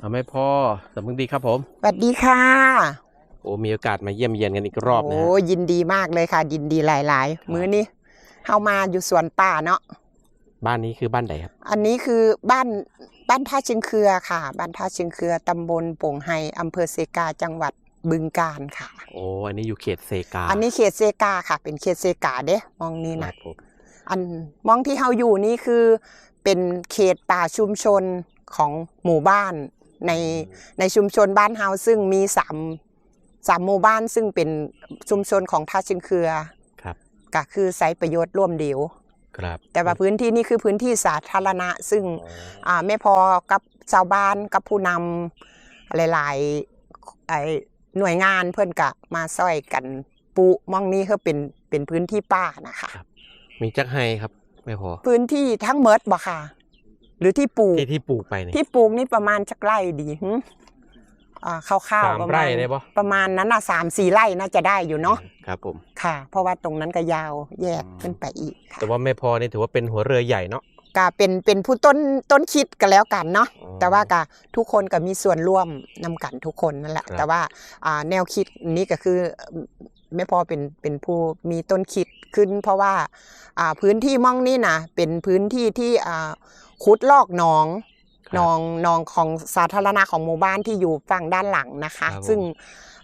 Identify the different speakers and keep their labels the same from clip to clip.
Speaker 1: เอาไม่พอสำนึกดีครับผม
Speaker 2: สวัสดีค่ะ
Speaker 1: โอ้มีโอกาสมาเยี่ยมเยียนกันอีกรอบนะ
Speaker 2: โอ้
Speaker 1: ฮะ
Speaker 2: ยินดีมากเลยค่ะ ยินดีหลาย
Speaker 1: ครับ
Speaker 2: ๆมื้อนี้เฮามาอยู่สวนป่าเนาะ
Speaker 1: บ้านนี้คือบ้านไหนครับ
Speaker 2: อันนี้คือบ้านบ้านท่าเชิงเครือค่ะ บ้านท่าเชิงเครือตำบลโป่งไฮอำเภอเซกาจังหวัดบึงกาฬค่ะ
Speaker 1: โอ้อันนี้อยู่เขตเซกา
Speaker 2: อันนี้เขตเซกาค่ะ เป็นเขตเซกาเด้มองนี่
Speaker 1: ครั
Speaker 2: นะ
Speaker 1: บผม
Speaker 2: อันมองที่เฮาอยู่นี่คือ เป็นเขตป่าชุมชนของหมู่บ้าน ในในชุมชนบ้านเฮาซึ่งมีสามสามหมู่บ้านซึ่งเป็นชุมชนของท่าเชิงเครือ
Speaker 1: ครับ
Speaker 2: ก็คือใช้ประโยชน์ร่วมเดียว
Speaker 1: ครับ
Speaker 2: แต่ว่าพื้นที่นี่คือพื้นที่สาธารณะ ซึ่ง
Speaker 1: อ๋อ
Speaker 2: อ่าไม่พอกับชาวบ้านกับผู้นำหลายๆไอ้หน่วยงานเพื่อนกะมาช่วยกันปูมองนี้คือเป็นเป็นพื้นที่ป่านะคะ
Speaker 1: มีจักไฮครับไม่พอ
Speaker 2: พื้นที่ทั้งเมิดบ่ค่ะ หรือที่ปลูก
Speaker 1: ที่ที่ปลูกไปเนี่ย
Speaker 2: ที่ปลูกนี่ประมาณจักไร่ดีหึอ่าคร่าว
Speaker 1: สาม
Speaker 2: ๆประ
Speaker 1: ไร่
Speaker 2: มาณ
Speaker 1: ได้ปะ
Speaker 2: ประมาณนั้นน่ะสามสี่ไร่น่าจะได้อยู่เนาะ
Speaker 1: ครับผม
Speaker 2: ค่ะ เพราะว่าตรงนั้นก็ยาวแยก
Speaker 1: อืม
Speaker 2: ขึ้นไปอีกค่ะ
Speaker 1: แต่ว่าไม่พอนี่ถือว่าเป็นหัวเรือใหญ่เนาะ
Speaker 2: ก็เป็นเป็นผู้ต้นต้นคิดกันแล้วกันเนาะ
Speaker 1: อ๋อ
Speaker 2: แต่ว่าก็ทุกคนก็มีส่วนร่วมนำกันทุกคนนั่นแหละ
Speaker 1: ครับ
Speaker 2: แต่ว่าอ่าแนวคิดนี้ก็คือไม่พอเป็นเป็นผู้มีต้นคิดขึ้น เพราะว่าอ่าพื้นที่ม่องนี่นะเป็นพื้นที่ที่อ่า ขุดลอกหนอง
Speaker 1: ครับ
Speaker 2: หนองหนองของสาธารณะของหมู่บ้านที่อยู่ฝั่งด้านหลังนะคะ
Speaker 1: ครับผม
Speaker 2: ซึ่ง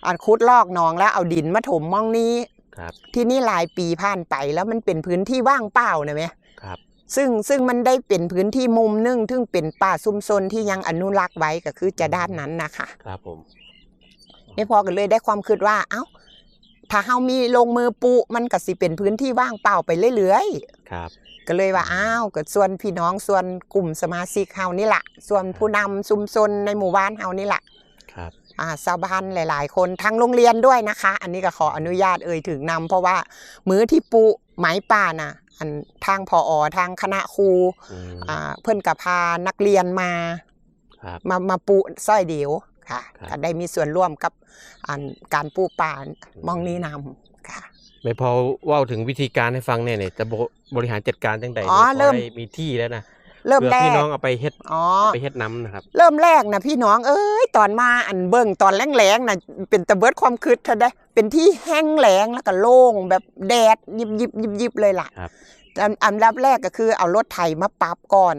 Speaker 2: อ่าขุดลอกหนองแล้วเอาดินมาถมม่องนี้
Speaker 1: ครับ
Speaker 2: ที่นี่หลายปีผ่านไปแล้วมันเป็นพื้นที่ว่างเปล่านะไหม
Speaker 1: ครับ
Speaker 2: ซึ่งซึ่งมันได้เป็นพื้นที่มุมหนึงซึ่งเป็นป่าซุมซนที่ยังอนุรักษ์ไว้ก็คือจะด้านนั้นนะคะ
Speaker 1: ครับผม
Speaker 2: ไม่พอกันเลยได้ความคิดว่า เอ้า ถ้าเฮามีลงมือปุมันก็สิเป็นพื้นที่ว่างเปล่าไปเรื่อย
Speaker 1: ครับ
Speaker 2: ๆ ก็เลยว่าอ้าวก็ส่วนพี่น้องส่วนกลุ่มสมาชิกเฮานี่แหละส่วนผู้นำชุมชนในหมู่บ้านเฮานี่แหละ
Speaker 1: ครับ
Speaker 2: อ่าชาวบ้านหลาย ๆ คนทั้งโรงเรียนด้วยนะคะ อันนี้ก็ขออนุญาตเอ่ยถึงนำเพราะว่ามื้อที่ปุไหมป่าน่ะอันทางพออทางคณะครู
Speaker 1: อืม
Speaker 2: อ่าเพื่อนกับพานักเรียนมา
Speaker 1: ครับ
Speaker 2: มามาปูสร้อยเดียวค่ะ
Speaker 1: ครับ
Speaker 2: ก็ได้มีส่วนร่วมกับอันการปูป่ามองนี้นำค่ะ
Speaker 1: ไม่พอเว่าถึงวิธีการให้ฟังเนี่ยเนี่ยจะบบริหารจัดการจังใด
Speaker 2: อ๋อ
Speaker 1: นี่พ
Speaker 2: เริ่ม
Speaker 1: ได้มีที่แล้วนะ
Speaker 2: เริ่ม
Speaker 1: ผื่อ
Speaker 2: แร
Speaker 1: พี่
Speaker 2: ก
Speaker 1: น้องเอาไปเฮ็ด
Speaker 2: อ๋อ
Speaker 1: ไปเฮ็ดน้ำนะครับ
Speaker 2: เริ่มแรกนะพี่น้องเอ้ยตอนมาอันเบิ่งตอนแรงๆนะเป็นตะเบิดความคืดเธอได้ เป็นที่แห้งแล้งแล้วก็โล่งแบบแดดยิบยิบยิบยิบเลยล่ะ
Speaker 1: ครับ
Speaker 2: อันอันดับแรกก็คือเอารถไถมาปรับก่อน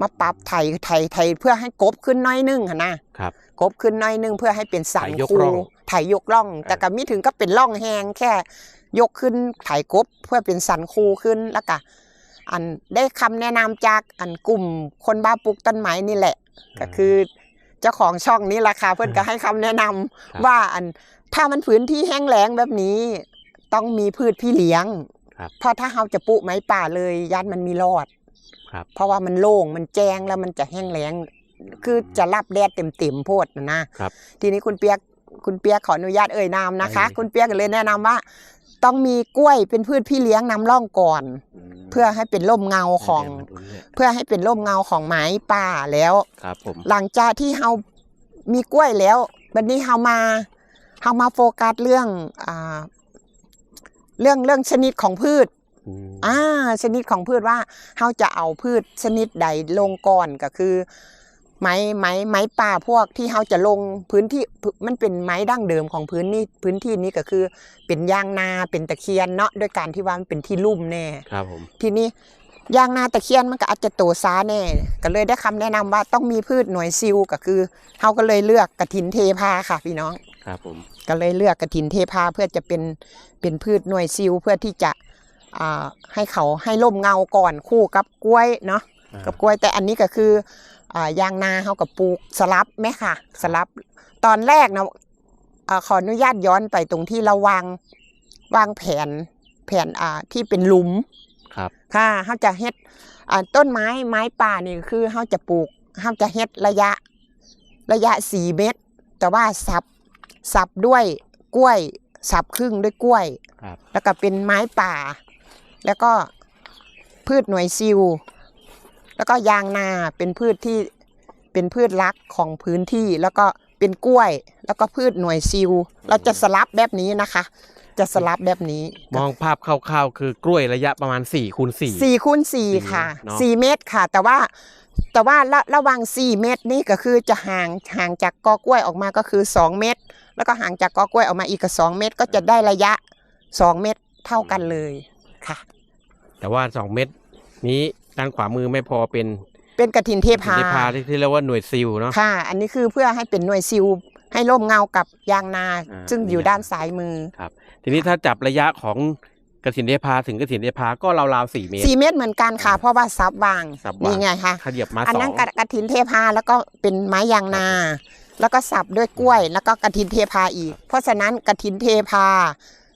Speaker 2: มาปรับไถไถไถเพื่อให้กบขึ้นหน้อยนึงค่ะนะ
Speaker 1: ครับ
Speaker 2: กบขึ้นหน้อยนึงเพื่อให้เป็นสัน
Speaker 1: ไถยก
Speaker 2: คู
Speaker 1: ร่อง
Speaker 2: ไถยกล่อง แต่ก็มิถึงก็เป็นร่องแหงแค่ ยกขึ้นไถกบเพื่อเป็นสันคูขึ้นแล้วก็อันได้คำแนะนำจากอันกลุ่มคนบ้าปลูกต้นไม้นี่แหละ ก็คือเจ้าของช่องนี้ราคาเพื่อนก็ให้คำแนะนำ
Speaker 1: ครับ
Speaker 2: ว่าอันถ้ามันพื้นที่แห้งแล้งแบบนี้ ต้องมีพืชพี่เลี้ยง
Speaker 1: ครับ
Speaker 2: เพราะถ้าเราจะปลูกไม้ป่าเลยยันมันมีรอด
Speaker 1: ครับ
Speaker 2: เพราะว่ามันโล่งมันแจ้งแล้วมันจะแห้งแล้ง คือจะรับแดดเต็มๆโพดนะนะครับทีนี้คุณเปียกคุณเปียกขออนุญาตเอ่ยนามนะคะ
Speaker 1: ได้เลย
Speaker 2: คุณเปียกก็เลยแนะนำว่า ต้องมีกล้วยเป็นพืชพี่เลี้ยงนำร่องก่อน เพื่อให้เป็นร่มเงาของ
Speaker 1: เดี๋ยวมาดูเนี่ย
Speaker 2: เพื่อให้เป็นร่มเงาของไม้ป่าแล้ว
Speaker 1: ครับผม
Speaker 2: หลังจากที่เฮามีกล้วยแล้ววันนี้เฮามาเฮามาโฟกัสเรื่องอ่าเรื่องเรื่องชนิดของพืช
Speaker 1: อืม
Speaker 2: อ่าชนิดของพืชว่าเฮาจะเอาพืชชนิดใดลงก่อนก็คือ ไม้ไม้ไม้ป่าพวกที่เฮาจะลงพื้นที่มันเป็นไม้ดั้งเดิมของพื้นนี่พื้นที่นี้ก็คือเป็นยางนาเป็นตะเคียนเนาะด้วยการที่ว่ามันเป็นที่ลุ่มแน่
Speaker 1: ครับผม
Speaker 2: ทีนี้ยางนาตะเคียนมันก็อาจจะโตช้าแน่ก็เลยได้คำแนะนำว่าต้องมีพืชหน่วยซิลก็คือเฮาก็เลยเลือกกระถินเทพาค่ะพี่น้อง
Speaker 1: ครับผม
Speaker 2: ก็เลยเลือกกระถินเทพาเพื่อจะเป็นเป็นพืชหน่วยซิลเพื่อที่จะอ่าให้เขาให้ร่มเงาก่อนคู่กับกล้วยเนาะ
Speaker 1: อ่า
Speaker 2: กับกล้วยแต่อันนี้ก็คืออ่ายางนาเฮากับปลูกสลับไหมค่ะ สลับตอนแรกนะอ่าขออนุญาตย้อนไปตรงที่เราวางวางแผนแผนอ่าที่เป็นหลุม
Speaker 1: ครับ
Speaker 2: ค่ะเขาจะเฮ็ดอ่าต้นไม้ไม้ป่านี่คือเขาจะปลูกเขาจะเฮ็ดระยะระยะสี่เมตร แต่ว่าสับสับด้วยกล้วยสับครึ่งด้วยกล้วย
Speaker 1: ครับ
Speaker 2: แล้วก็เป็นไม้ป่า แล้วก็พืชหน่วยซิล แล้วก็ยางนาเป็นพืชที่เป็นพืชรักของพื้นที่แล้วก็เป็นกล้วย แล้วก็พืชหน่วยซิลเราจะสลับแบบนี้นะคะ จะสลับแบบนี้
Speaker 1: มองภาพคร่าวๆคือกล้วยระยะประมาณ4คูณ4
Speaker 2: สี่คูณสี่
Speaker 1: สี่
Speaker 2: ค่ะ
Speaker 1: เนอะ
Speaker 2: สี่เมตรค่ะ แต่ว่าแต่ว่าระระหว่าง4เมตรนี่ก็คือจะห่างห่างจากกอกล้วยออกมาก็คือ 2 เมตร แล้วก็ห่างจากกอกล้วยออกมาอีกก็2เมตร ก็จะได้ระยะ 2 เมตรเท่ากันเลยค่ะ
Speaker 1: แต่ว่าสองเม็ดนี้ ด้านขวามือไม่พอเป็น
Speaker 2: เป็นกระถินเท
Speaker 1: สิน
Speaker 2: พา
Speaker 1: เทพาที่ที่เรียกว่าหน่วยซิลเนาะ
Speaker 2: ค่ะ อันนี้คือเพื่อให้เป็นหน่วยซิลให้ร่มเงากับยางนา
Speaker 1: อ่า
Speaker 2: ซึ่งอยู่ด้านซ้ายมือ
Speaker 1: ครับ ทีนี้ถ้าจับระยะของกระสินเทพาถึงกระสินเทพาก็ราวๆสี่เมตร
Speaker 2: 4เมตรเหมือนกันค่ะ เพราะว่าซับวาง
Speaker 1: ซับวาง
Speaker 2: นี่ไงคะ
Speaker 1: ขยับมา
Speaker 2: อัน
Speaker 1: สอ
Speaker 2: นั้
Speaker 1: ง
Speaker 2: นกระกระถินเทพาแล้วก็เป็นไม้ยางนา แล้วก็สับด้วยกล้วย แล้วก็กระถินเทพาอีก เพราะฉะนั้นกระถินเทพา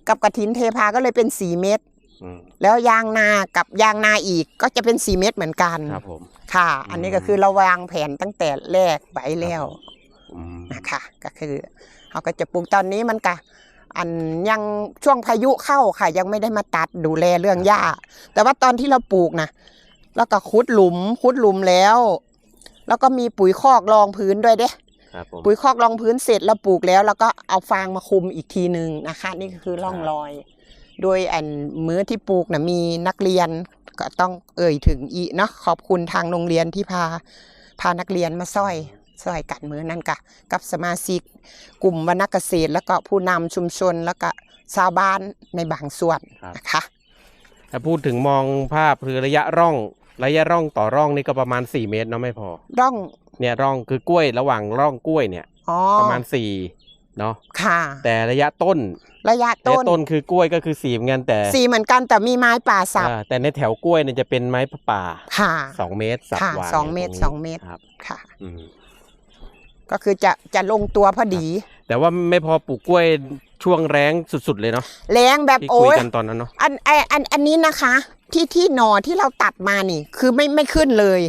Speaker 2: กับกระถินเทพาก็เลยเป็น4เมตร
Speaker 1: อืม
Speaker 2: แล้วยางนากับยางนาอีกก็จะเป็น4เมตรเหมือนกัน
Speaker 1: ครับผม
Speaker 2: ค่ะ อันนี้ก็คือเราวางแผนตั้งแต่แรกไว้แล้ว
Speaker 1: อืม
Speaker 2: นะคะก็คือเขาก็จะปลูกตอนนี้มันก็อันยังช่วงพายุเข้าค่ะ ยังไม่ได้มาตัดดูแลเรื่องหญ้า แต่ว่าตอนที่เราปลูกนะแล้วก็ขุดหลุมขุดหลุมแล้ว แล้วก็มีปุ๋ยคอกรองพื้นด้วยเด้
Speaker 1: ครับผม
Speaker 2: ปุ๋ยคอกรองพื้นเสร็จแล้วปลูกแล้ว แล้วก็เอาฟางมาคุมอีกทีหนึ่งนะคะ นี่ก็คือร่องรอย โดยอันมื้อที่ปลูกนะมีนักเรียนก็ต้องเอ่ยถึงอีเนาะขอบคุณทางโรงเรียนที่พาพานักเรียนมาซ่อยซ่อยกันมื้อนั้นกะกับสมาชิกกลุ่มวรรณเกษตร แล้วก็ผู้นำชุมชนแล้วก็ชาวบ้านในบางส่วน
Speaker 1: ครับ
Speaker 2: นะคะ
Speaker 1: ถ้าพูดถึงมองภาพคือระยะร่องระยะร่องต่อร่องนี่ก็ประมาณ 4 เมตรเนาะไม่พอ
Speaker 2: ร่อง
Speaker 1: เนี่ยร่องคือกล้วยระหว่างร่องกล้วยเนี่ย
Speaker 2: อ๋อ
Speaker 1: ประมาณ4 เนาะ
Speaker 2: ค่ะ
Speaker 1: แต่ระยะต้น
Speaker 2: ระยะ
Speaker 1: ระ
Speaker 2: ต้
Speaker 1: ยะ
Speaker 2: น
Speaker 1: ต้นคือกล้วยก็คือสี่เหมือนกันแต่
Speaker 2: สีเหมือนกันแต่มีไม้ป่าสับ
Speaker 1: อ่าแต่ในแถวกล้วยเนี่ยจะเป็นไม้ป่า
Speaker 2: ค่ะ
Speaker 1: สองเมตรสับ
Speaker 2: ค่ะ
Speaker 1: วาง
Speaker 2: สองเมตร
Speaker 1: ย่า
Speaker 2: สองเมตร
Speaker 1: ครับ
Speaker 2: ค่ะ
Speaker 1: อืม
Speaker 2: ก็คือจะจะลงตัวพอดี
Speaker 1: แต่ว่าไม่พอปลูกกล้วยช่วงแรงสุดๆเลยเนาะ
Speaker 2: แรงแบบ
Speaker 1: ที่
Speaker 2: โอ้
Speaker 1: คุย
Speaker 2: ย
Speaker 1: กันตอนนั้นเนาะ
Speaker 2: อันไออันอันนี้นะคะ ที่ที่หนอที่เราตัดมานี่ คือไม่ไม่ขึ้นเลย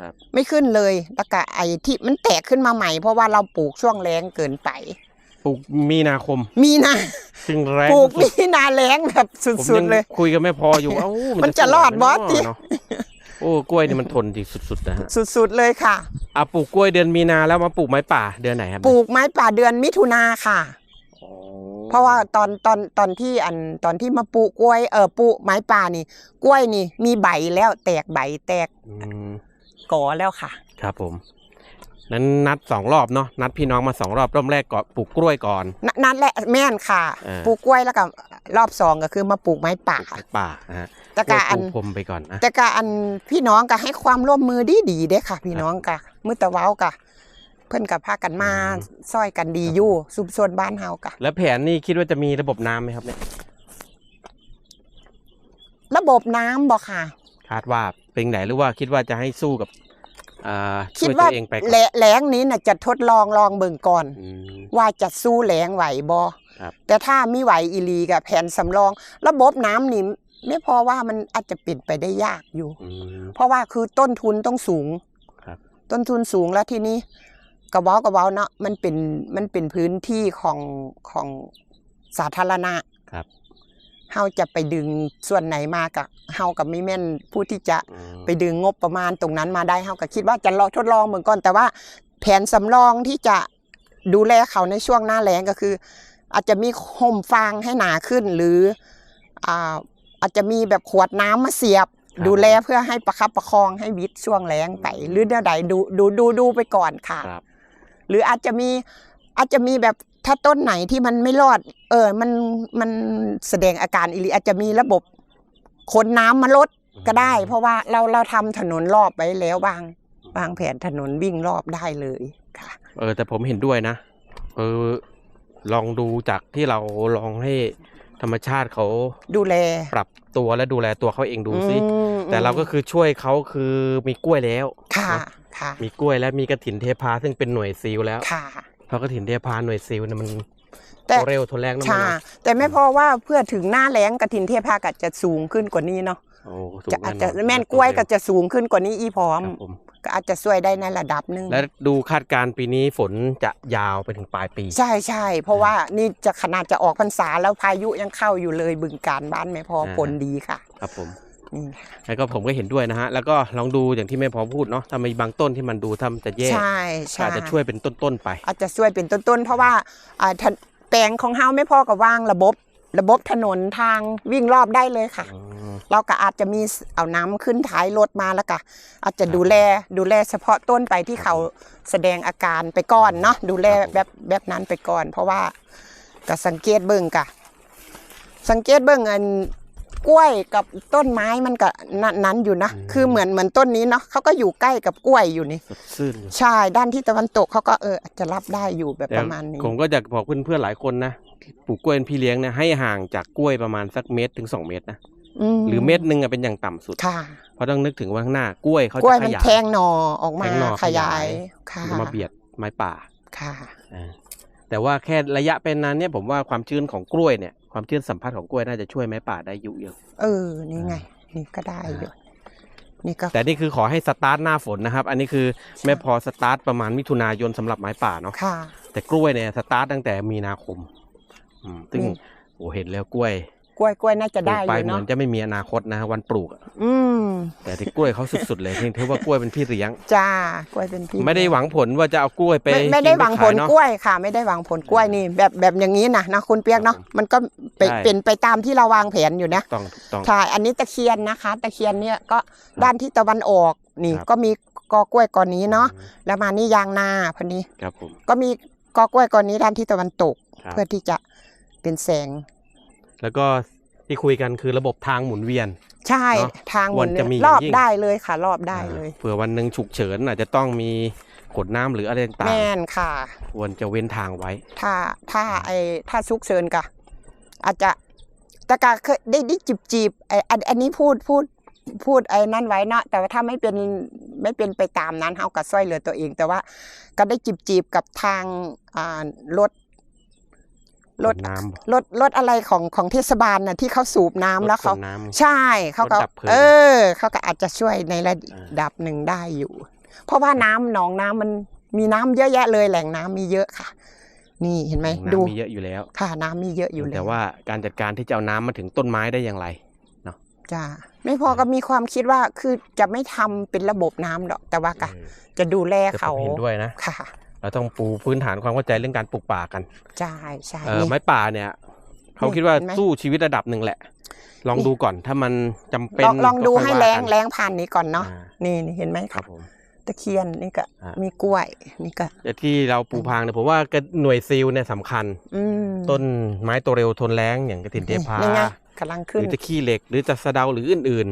Speaker 1: ครับ
Speaker 2: ไม่ขึ้นเลยแล้วก็ไอที่มันแตกขึ้นมาใหม่เพราะว่าเราปลูกช่วงแรงเกินไป
Speaker 1: ปลูกมีนาคม
Speaker 2: มีนา
Speaker 1: ซึ่งแรง
Speaker 2: ปลูก
Speaker 1: สุ
Speaker 2: มี
Speaker 1: ด
Speaker 2: นาแรงแบบ
Speaker 1: ๆผม
Speaker 2: สุด
Speaker 1: ยัง
Speaker 2: ๆเลย
Speaker 1: คุยกันไม่พออยู่เอ้า
Speaker 2: มั
Speaker 1: มัน
Speaker 2: จะรอด
Speaker 1: สวย
Speaker 2: บอส
Speaker 1: ไหม
Speaker 2: ติ
Speaker 1: เนาะโอ้กล้วยนี่มันทนจริงสุดๆนะฮะ
Speaker 2: สุดๆเลยค่ะ
Speaker 1: อะปลูกกล้วยเดือนมีนาแล้วมาปลูกไม้ป่าเดือนไหนครับ
Speaker 2: ปลูกไม้ป่าเดือนมิถุนาค่ะ
Speaker 1: อ๋อ
Speaker 2: เพราะว่าตอนตอนตอนที่อันตอนที่มาปลูกกล้วยเออปลูกไม้ป่านี่ กล้วยนี่ มีใบแล้วแตกใบแตก
Speaker 1: อืม
Speaker 2: ก่อแล้วค่ะ
Speaker 1: ครับผม นั้นนัดสองรอบเนาะนัดพี่น้องมาสองรอบรอบแรกก่อนปลูกกล้วยก่อน
Speaker 2: นนั่นแหละแม่นค่ะ
Speaker 1: เออ
Speaker 2: ปลูกกล้วยแล้วก็รอบสองก็คือมาปลูกไม้ป่า
Speaker 1: ปลูกไม้ป่านะฮะ
Speaker 2: แต่
Speaker 1: กล้
Speaker 2: กะ
Speaker 1: วย
Speaker 2: อั
Speaker 1: ป
Speaker 2: น
Speaker 1: ลูกพรมไปก่อนนะ
Speaker 2: แต่กะอันพี่น้องก็ให้ความร่วมมือดีดีๆเด้ค่ะ พี่น้องกะมือตะเว้ากะ เพิ่นกับพากันมาซอยกันดีอยู่สุบซนบ้านเฮากะ
Speaker 1: แล้วแผนนี่คิดว่าจะมีระบบน้ำไหมครับเนี่ย
Speaker 2: ระบบน้ำบ่ค่ะ
Speaker 1: คาดว่าเป็นไหนหรือว่าคิดว่าจะให้สู้กับอ่า
Speaker 2: คิ
Speaker 1: ช่
Speaker 2: ด
Speaker 1: วยตั
Speaker 2: ว่าว
Speaker 1: เองไปก่อน
Speaker 2: แหละแหลงนี้น่ะจะทดลองลองเบิ่งก่อน
Speaker 1: อืม
Speaker 2: ว่าจะสู้แหลงไหวบ่
Speaker 1: ครับ
Speaker 2: แต่ถ้าไม่ไหวอีหลีกับแผนสำรอง ระบบน้ำนี่ไม่พอว่ามันอาจจะเป็นไปได้ยากอยู่
Speaker 1: อืม
Speaker 2: เพราะว่าคือต้นทุนต้องสูง
Speaker 1: ครับ
Speaker 2: ต้นทุนสูงแล้วทีนี้กระเว้ากระเว้าเนาะมันเป็นมันเป็นพื้นที่ของของสาธารณะ
Speaker 1: ครับ
Speaker 2: เฮาจะไปดึงส่วนไหนมากับเฮากับไม่แม่นผู้ที่จะ
Speaker 1: อืม
Speaker 2: ไปดึงงบประมาณตรงนั้นมาได้เฮาก็คิดว่าจะลองทดลองเหมือนก่อน แต่ว่าแผนสำรองที่จะดูแลเขาในช่วงหน้าแล้งก็คือ อาจจะมีห่มฟางให้หนาขึ้นหรืออ่าอาจจะมีแบบขวดน้ำมาเสียบ ดูแลเพื่อให้ประคับประคองให้วิทย์ช่วงแล้งไป หรือเดี๋ยวใดดูดูดูดูไปก่อนค่ะ
Speaker 1: ครับ
Speaker 2: หรืออาจจะมีอาจจะมีแบบ ถ้าต้นไหนที่มันไม่รอด เออ มันมันแสดงอาการอิริอาจจะมีระบบขนน้ำมาลดก็ได้ เพราะว่าเราเราทำถนนรอบไว้แล้ววางวางแผนถนนวิ่งรอบได้เลยค่ะ
Speaker 1: เออ แต่ผมเห็นด้วยนะ เออ ลองดูจากที่เราลองให้ธรรมชาติเขา
Speaker 2: ดูแล
Speaker 1: ปรับตัวและดูแลตัวเขาเองดูสิ
Speaker 2: อืม
Speaker 1: แต่เราก็คือช่วยเขาคือมีกล้วยแล้ว
Speaker 2: ค่ะ
Speaker 1: เนอะ
Speaker 2: ค่ะ
Speaker 1: มีกล้วยและมีกระถินเทพาซึ่งเป็นหน่วยซีลแล้ว
Speaker 2: ค่ะ
Speaker 1: เพราะกระถินเทพาหน่วยซีลเนี่ยมัน
Speaker 2: แต่
Speaker 1: ตัวเร็วทนแรงนะมัน
Speaker 2: ค่ะ
Speaker 1: เนาะ
Speaker 2: แต่ไม่พอว่าเพื่อถึงหน้าแล้งกระถินเทพากัดจะสูงขึ้นกว่านี้เนาะ
Speaker 1: โอ้สูง
Speaker 2: จะอาจจะ
Speaker 1: น่นน
Speaker 2: แม่นกล้วยก็จะสูงขึ้นกว่านี้อีพร้อม
Speaker 1: ครับผม
Speaker 2: ก็อาจจะช่วยได้ในระดับหนึ่ง
Speaker 1: และดูคาดการณ์ปีนี้ฝนจะยาวไปถึงปลายปี
Speaker 2: ใช่ใช่เพราะว่านี่จะขนาดจะออกพรรษาแล้วพายุยังเข้าอยู่เลยบึงการบ้านไม่พอ
Speaker 1: อ่า
Speaker 2: ผลดีค่ะ
Speaker 1: ครับผม
Speaker 2: นี่ค่ะ
Speaker 1: แล้วก็ผมก็เห็นด้วยนะฮะ แล้วก็ลองดูอย่างที่แม่พอพูดเนาะถ้ามีบางต้นที่มันดูทำจะแย่
Speaker 2: ใช่
Speaker 1: ก็
Speaker 2: ใช่
Speaker 1: อาจจะช่วยเป็นต้นๆไป
Speaker 2: อาจจะช่วยเป็นต้นๆ เพราะว่าอ่าถ้าแปลงของเฮาไม่พอกับวางระบบระบบถนนทางวิ่งรอบได้เลยค่ะ
Speaker 1: อืม
Speaker 2: เราก็อาจจะมีเอาน้ำขึ้นท้ายรถมาแล้วก็อาจจะ
Speaker 1: ครับ
Speaker 2: ดูแลดูแลเฉพาะต้นไปที่เขาแสดงอาการไปก่อนเนาะดูแล
Speaker 1: ครับผม
Speaker 2: แบบแบบนั้นไปก่อน เพราะว่าก็สังเกตเบิ่งกะสังเกตเบิ่งอัน กล้วยกับต้นไม้มันก็นั้นนั้นอยู่นะ คือเหมือนเหมือนต้นนี้เนาะเขาก็อยู่ใกล้กับกล้วยอยู่นี่
Speaker 1: สดชื่น
Speaker 2: ใช่ด้านที่ตะวันตกเขาก็เอออาจจะรับได้อยู่แบบ
Speaker 1: แต่
Speaker 2: ประมาณนี้
Speaker 1: ผมก็อยากบอกเพื่อนๆหลายคนนะที่ปลูกกล้วยเป็นพี่เลี้ยงนะให้ห่างจากกล้วยประมาณสักเมตรถึงสองเมตรนะ
Speaker 2: ม
Speaker 1: หรือเมตรหนึ่งอะเป็นอย่างต่ำสุด
Speaker 2: ค่ะ
Speaker 1: เพราะต้องนึกถึงว่าข้างหน้ากล้วยเขา
Speaker 2: กล้วย
Speaker 1: จะข
Speaker 2: มัน
Speaker 1: ยาย
Speaker 2: แทงหนอออกมา
Speaker 1: แทงหน่อ
Speaker 2: ขยาย
Speaker 1: ขยาย
Speaker 2: ค่ะ
Speaker 1: จะมาเบียดไม้ป่า
Speaker 2: ค่ะ
Speaker 1: อ่าแต่ว่าแค่ระยะเป็นนั้นเนี่ยผมว่าความชื้นของกล้วยเนี่ย ความชื้นสัมผัสของกล้วยน่าจะช่วยไม้ป่าได้อยู่เยอะ
Speaker 2: เออ นี่ไง นี่ก็ได้อยู่นี่ก็
Speaker 1: แต่นี่คือขอให้สตาร์ทหน้าฝนนะครับ อันนี้คือไม่พอสตาร์ทประมาณมิถุนายนสำหรับไม้ป่าเนาะ
Speaker 2: ค่ะ
Speaker 1: แต่กล้วยเนี่ยสตาร์ทตั้งแต่มีนาคม อืมซึ่ง
Speaker 2: นี่
Speaker 1: โอ้เห็นแล้วกล้วย
Speaker 2: กล้วยกล้วยน่าจะ
Speaker 1: ปลู
Speaker 2: ได้
Speaker 1: ก
Speaker 2: อ
Speaker 1: ไป
Speaker 2: ยู่
Speaker 1: เหมื
Speaker 2: เนาะ
Speaker 1: อนจะไม่มีอนาคตนะวันปลูกอะ
Speaker 2: อืม
Speaker 1: แต่ที่กล้วยเขาสุดๆเลยที่ถือว่ากล้วยเป็นพี่เลี้ยง
Speaker 2: จ้ากล้วยเป็นพี่
Speaker 1: ไม่ได้หวังผลว่าจะเอากล้วยไป
Speaker 2: ไม่ไม่ได้
Speaker 1: กิน
Speaker 2: หวัง
Speaker 1: ป
Speaker 2: ผ
Speaker 1: ขาย
Speaker 2: ล
Speaker 1: เนาะ
Speaker 2: กล้วยค่ะ ไม่ได้หวังผลกล้วยนี่ แบบแบบอย่างนี้นะนะคุณเปียกเนาะ
Speaker 1: ครับผม
Speaker 2: มันก็ไป
Speaker 1: ใช่
Speaker 2: เป็นไปตามที่เราวางแผนอยู่นะ
Speaker 1: ต้องถูกต้อง
Speaker 2: ใช่ อันนี้ตะเคียนนะคะ ตะเคียนเนี่ยก็ด้านที่ตะวันออกนี่
Speaker 1: ครับ
Speaker 2: ก็มีกอกล้วยกอนนี้เนาะ
Speaker 1: อืม
Speaker 2: แล้วมานี่ยางนาพอนี้
Speaker 1: ครับผม
Speaker 2: ก็มีกอกล้วยกอนนี้ด้านที่ตะวันตก
Speaker 1: ครับ
Speaker 2: เพื่อที่จะเป็นแสง
Speaker 1: แล้วก็ที่คุยกันคือระบบทางหมุนเวียน
Speaker 2: ใช่
Speaker 1: เนอะ
Speaker 2: ทางห
Speaker 1: คว
Speaker 2: มุ
Speaker 1: ร
Speaker 2: น
Speaker 1: จะมี
Speaker 2: รอบ
Speaker 1: อย่างยิ่ง
Speaker 2: ได้เลยค่ะ รอบได้เลย
Speaker 1: เผื่อวันหนึ่งฉุกเฉินอาจจะต้องมีขวดน้ำหรืออะไรต่าง
Speaker 2: แม่นค่ะ
Speaker 1: ๆควรจะเว้นทางไว้
Speaker 2: ถ้าถ้าไอถ้าซุกเซินกะ อาจจะแต่กะเคยได้ได้จีบจีบไออันอันนี้พูดพูดพูดไอ้นั่นไว้เนาะแต่ว่าถ้าไม่เป็นไม่เป็นไปตามนั้นเฮาก็ช่วยเหลือตัวเอง แต่ว่าก็ได้จีบจีบกับทางอ่ารถ รถ
Speaker 1: รถน้ำ
Speaker 2: รถรถอะไรของของเทศบาลน่ะที่เขาสูบน้ำแล้วเขา
Speaker 1: รถขนน้ำ
Speaker 2: ใช่เขาก็
Speaker 1: รถดับเพลิง
Speaker 2: เออเขาก็อาจจะช่วยในระดับหนึ่งได้อยู่ เพราะว่าน้ำหนองน้ำมันมีน้ำเยอะแยะเลยแหล่งน้ำมีเยอะค่ะ นี่เห็นไหม
Speaker 1: น้ำ
Speaker 2: ดู
Speaker 1: มีเยอะอยู่แล้ว
Speaker 2: ค่ะน้ำมีเยอะอยู่แล้ว
Speaker 1: แต่ว่าการจัดการที่จะเอาน้ำมาถึงต้นไม้ได้อย่างไร
Speaker 2: จ้าไม่พอก็มีความคิดว่าคือจะไม่ทำเป็นระบบน้ำหรอกแต่ว่ากะ
Speaker 1: เออ
Speaker 2: จะดูแล
Speaker 1: แต่ผ
Speaker 2: เขา
Speaker 1: มเห็นด้วยนะ
Speaker 2: ค่ะ
Speaker 1: เราต้องปูพื้นฐานความเข้าใจเรื่องการปลูกป่ากัน
Speaker 2: ใช่ใช่
Speaker 1: เออ
Speaker 2: นี่
Speaker 1: ไม้ป่าเนี่ยเขาคิดว่า
Speaker 2: เห็นไหม
Speaker 1: สู้ชีวิตระดับหนึ่งแหละ ลอง
Speaker 2: นี่
Speaker 1: ดูก่อนถ้ามันจำเป็น
Speaker 2: ลองลองดู
Speaker 1: ก็ค่อย
Speaker 2: ให้
Speaker 1: ว่า
Speaker 2: แรง
Speaker 1: กัน
Speaker 2: แรงผ่านนี้ก่อนเนาะ
Speaker 1: อ่า
Speaker 2: นี่นี่เห็นไหม
Speaker 1: ครั
Speaker 2: คะ
Speaker 1: บผม
Speaker 2: ตะเคียนนี่ก็
Speaker 1: อ่ามี
Speaker 2: มีกล้วยนี่ก็
Speaker 1: แต่ที่เราปูพรางเนี่ยผมว่าก็หน่วยซีลเนี่ยสำคัญ
Speaker 2: อืม
Speaker 1: ต้นไม้ตัวเร็วทนแรงอย่างกระถินเทพา
Speaker 2: นี่ไงกำลัง
Speaker 1: ห
Speaker 2: ขึ้น
Speaker 1: รือจะขี้เหล็กหรือจะสะเดาหรืออื่น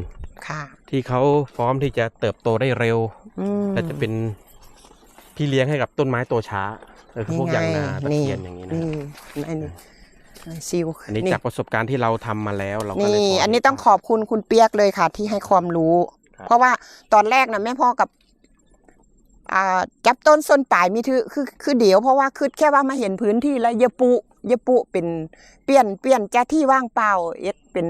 Speaker 2: ค่ะ
Speaker 1: ๆที่เขาพร้อมที่จะเติบโตได้เร็ว
Speaker 2: อืม
Speaker 1: และจะเป็น พี่เลี้ยงให้กับต้นไม้โตช้าเออคือพวก
Speaker 2: นี่
Speaker 1: ยาง
Speaker 2: ไง
Speaker 1: นาตะเคียนอย่างนี้นะ
Speaker 2: นี่นี่นี่ซิว
Speaker 1: อันนี้จากประสบการณ์ที่เราทำมาแล้วเราก็เลย
Speaker 2: นี่
Speaker 1: พ
Speaker 2: อันนี้ต้องขอบคุณคุณเปียกเลยค่ะ ที่ให้ความรู้
Speaker 1: ครับ
Speaker 2: เพราะว่าตอนแรกนะแม่พ่อกับอ่าจับต้นส้นปลายมีถือคือคือเดี๋ยวเพราะว่าคือแค่ว่ามาเห็นพื้นที่แล้วอยาปุอยาปุเป็นเปลี่ยนเปลี่ยนจากที่ว่างเปล่าเอ็ดเป็น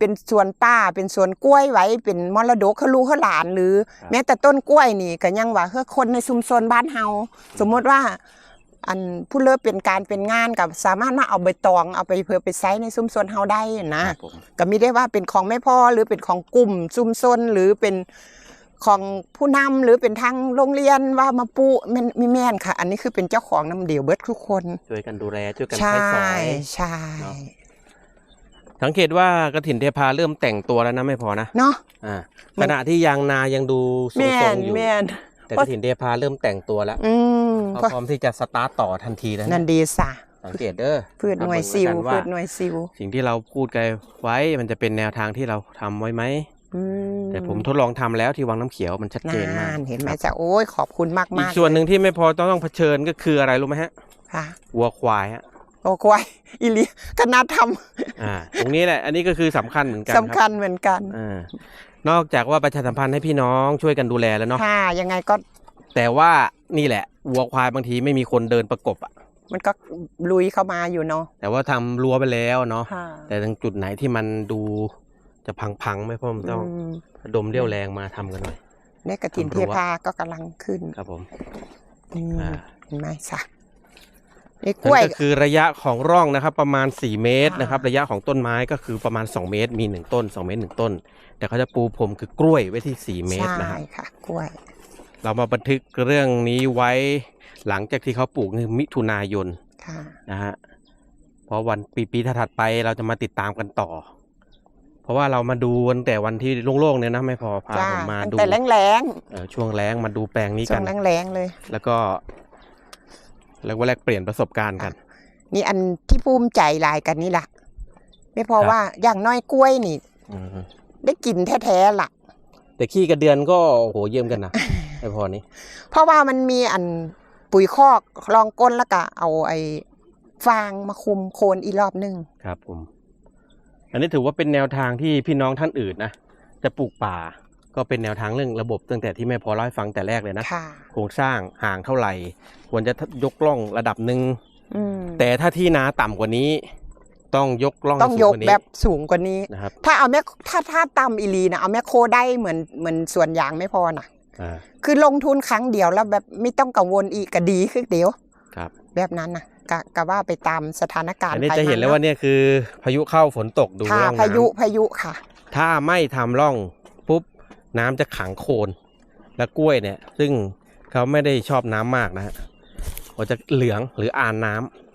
Speaker 2: เป็นสวนป่าเป็นสวนกล้วยไว้เป็นมรดกเขาลูกเขาหลาน หรือ แม้แต่ต้นกล้วยนี่ก็ยังว่าเฮ้อคนในชุมชนบ้านเฮาสมมติว่า อันผู้เลิกเป็นการเป็นงานกับสามารถมาเอาใบตองเอาไปเพื่อไปใช้ในชุมชนเฮาได้นะ
Speaker 1: ครับผม
Speaker 2: ก็ไม่ได้ว่าเป็นของแม่พ่อหรือเป็นของกลุ่มชุมชนหรือเป็นของผู้นำหรือเป็นทางโรงเรียนว่ามาปูแม่นมีแม่นค่ะ อันนี้คือเป็นเจ้าของน้ำเดียวเบิดทุกคน
Speaker 1: ช่วยกันดูแลช่วยกัน
Speaker 2: ใช่
Speaker 1: ใช้สอย
Speaker 2: ใช่
Speaker 1: เนาะ สังเกตว่ากระถินเทพาเริ่มแต่งตัวแล้วนะไม่พอนะ
Speaker 2: เนาะ
Speaker 1: อ่า
Speaker 2: มัน
Speaker 1: ขณะที่ยางนายังดูท
Speaker 2: แม่
Speaker 1: รง
Speaker 2: น
Speaker 1: ๆอยู่
Speaker 2: แม่น
Speaker 1: แต่กระถินเทพาเริ่มแต่งตัวแล้ว
Speaker 2: อืม
Speaker 1: เขาพร้อมที่จะสตาร์ทต่อทันทีแล้ว
Speaker 2: นั่นดีซะ
Speaker 1: สังเกตเด้อ
Speaker 2: พืชหน่วย
Speaker 1: เอา
Speaker 2: ซิล
Speaker 1: เบิ่งแล้วกัน
Speaker 2: พื
Speaker 1: ว่า
Speaker 2: ชหน่วยซิล
Speaker 1: สิ่งที่เราพูดกันไว้มันจะเป็นแนวทางที่เราทำไว้ไหม
Speaker 2: อืม
Speaker 1: แต่ผมทดลองทำแล้วที่วังน้ำเขียวมันชัดเจนมาก
Speaker 2: นเห็นไหม
Speaker 1: ครับ
Speaker 2: จ๊ะโอ้ยขอบคุณมาก
Speaker 1: อี
Speaker 2: มากก
Speaker 1: ส่วนหนึ่งที่ไม่พอต้องต้องเผชิญก็คืออะไรรู้ไหมฮะ
Speaker 2: ค่ะ
Speaker 1: วัวควายฮะ
Speaker 2: โอ้ควายอีหลีคณะธรรม
Speaker 1: อ่าตรงนี้แหละ อันนี้ก็คือสำคัญเหมือนกัน
Speaker 2: สำคัญเหมือนกัน
Speaker 1: อ่านอกจากว่าประชาสัมพันธ์ให้พี่น้องช่วยกันดูแลแล้วเนาะ
Speaker 2: ค่ะยังไงก็
Speaker 1: แต่ว่านี่แหละวัวควายบางทีไม่มีคนเดินประกบอะ
Speaker 2: มันก็ลุยเข้ามาอยู่เนาะ
Speaker 1: แต่ว่าทำรั้วไปแล้วเนาะ
Speaker 2: ค่ะ
Speaker 1: แต่ตรงจุดไหนที่มันดูจะพังๆไม่พอมันต้อง
Speaker 2: อืม
Speaker 1: ระดมเรี่ยวแรงมาทำกันหน่อย
Speaker 2: เนี่ยกระถิน
Speaker 1: ทำรั้
Speaker 2: เท
Speaker 1: ว
Speaker 2: พาก็กำลังขึ้น
Speaker 1: ครับผม
Speaker 2: นี่
Speaker 1: อ่า
Speaker 2: เห็นไหมสะนี่ก
Speaker 1: นั่
Speaker 2: ล้วย
Speaker 1: นก็คือระยะของร่องนะครับ ประมาณ 4 เมตร
Speaker 2: ค่ะ
Speaker 1: นะครับ ระยะของต้นไม้ก็คือประมาณ 2 เมตร มี 1 ต้น 2 เมตร 1 ต้น แต่เขาจะปูพรมคือกล้วยไว้ที่ 4 เมตร
Speaker 2: ใช่
Speaker 1: นะครับ
Speaker 2: ค่ะ กล้วย
Speaker 1: เรามาบันทึกเรื่องนี้ไว้หลังจากที่เขาปลูกคือมิถุนายน
Speaker 2: ค่ะ
Speaker 1: นะฮะเพราะวันปีปีถัดๆไปเราจะมาติดตามกันต่อ เพราะว่าเรามาดูตั้งแต่วันที่โล่งๆเนี่ยนะไม่พอพา
Speaker 2: จ้า
Speaker 1: ผมมา
Speaker 2: ตั้ง
Speaker 1: ดู
Speaker 2: แต่แรง
Speaker 1: เอ่อช่วงแรงมาดูแปลงนี้
Speaker 2: ๆช่
Speaker 1: กั
Speaker 2: วนงแรงๆเลย
Speaker 1: แล้วก็ แล้วก็แลกเปลี่ยนประสบการณ์กัน
Speaker 2: นี่อันที่ภูมิใจหลายกันนี่ล่ะ ไม่พอ
Speaker 1: ครับ
Speaker 2: ว่าอย่างน้อยกล้วยนี่
Speaker 1: อืม
Speaker 2: ได้กินแท้ๆล่ะ
Speaker 1: แต่ขี้กระเดือนก็โอ้โหเยี่ยมกันนะไม่พอนี้
Speaker 2: เพราะว่ามันมีอันปุ๋ยคอกรองก้นแล้วก็เอาไอ้ฟางมาคุมโคนอีกรอบหนึง
Speaker 1: ครับผม อันนี้ถือว่าเป็นแนวทางที่พี่น้องท่านอื่นนะ จะปลูกป่า ก็เป็นแนวทางเรื่องระบบตั้งแต่ที่แม่พอเล่าให้ฟังแต่แรกเลยนะ
Speaker 2: ค่ะ
Speaker 1: โครงสร้างห่างเท่าไหร่ ควรจะยกล่องระดับหนึ่ง
Speaker 2: อืม
Speaker 1: แต่ถ้าที่นาต่ำกว่านี้ ต้องยกล่อง
Speaker 2: ต้อง
Speaker 1: ให้
Speaker 2: ย
Speaker 1: สู
Speaker 2: ก
Speaker 1: ว่านี้
Speaker 2: แบบสูงกว่านี้
Speaker 1: นะครับ
Speaker 2: ถ้าเอาแม่ถ้าถ้าตำอีหลีนะเอาแม่โคได้เหมือนเหมือนส่วนยางไม่พอนะ
Speaker 1: อ่า
Speaker 2: คือลงทุนครั้งเดียวแล้วแบบไม่ต้องกังวลอีกก็ดีคือเดียว
Speaker 1: ครับ
Speaker 2: แบบนั้นนะกะกะว่าไปตามสถานการณ์
Speaker 1: อันนี้
Speaker 2: ไป
Speaker 1: จะเห็นเลยว่าเนี่ยคือ พายุเข้าฝนตกดู
Speaker 2: ค่ะ
Speaker 1: ร่อง
Speaker 2: พายุ
Speaker 1: น้ำ
Speaker 2: พายุค่ะ
Speaker 1: ถ้าไม่ทำร่องปุ๊บ น้ำจะขังโคนและกล้วยเนี่ย ซึ่งเขาไม่ได้ชอบน้ำมากนะฮะเขาจะเหลืองหรืออ่านน้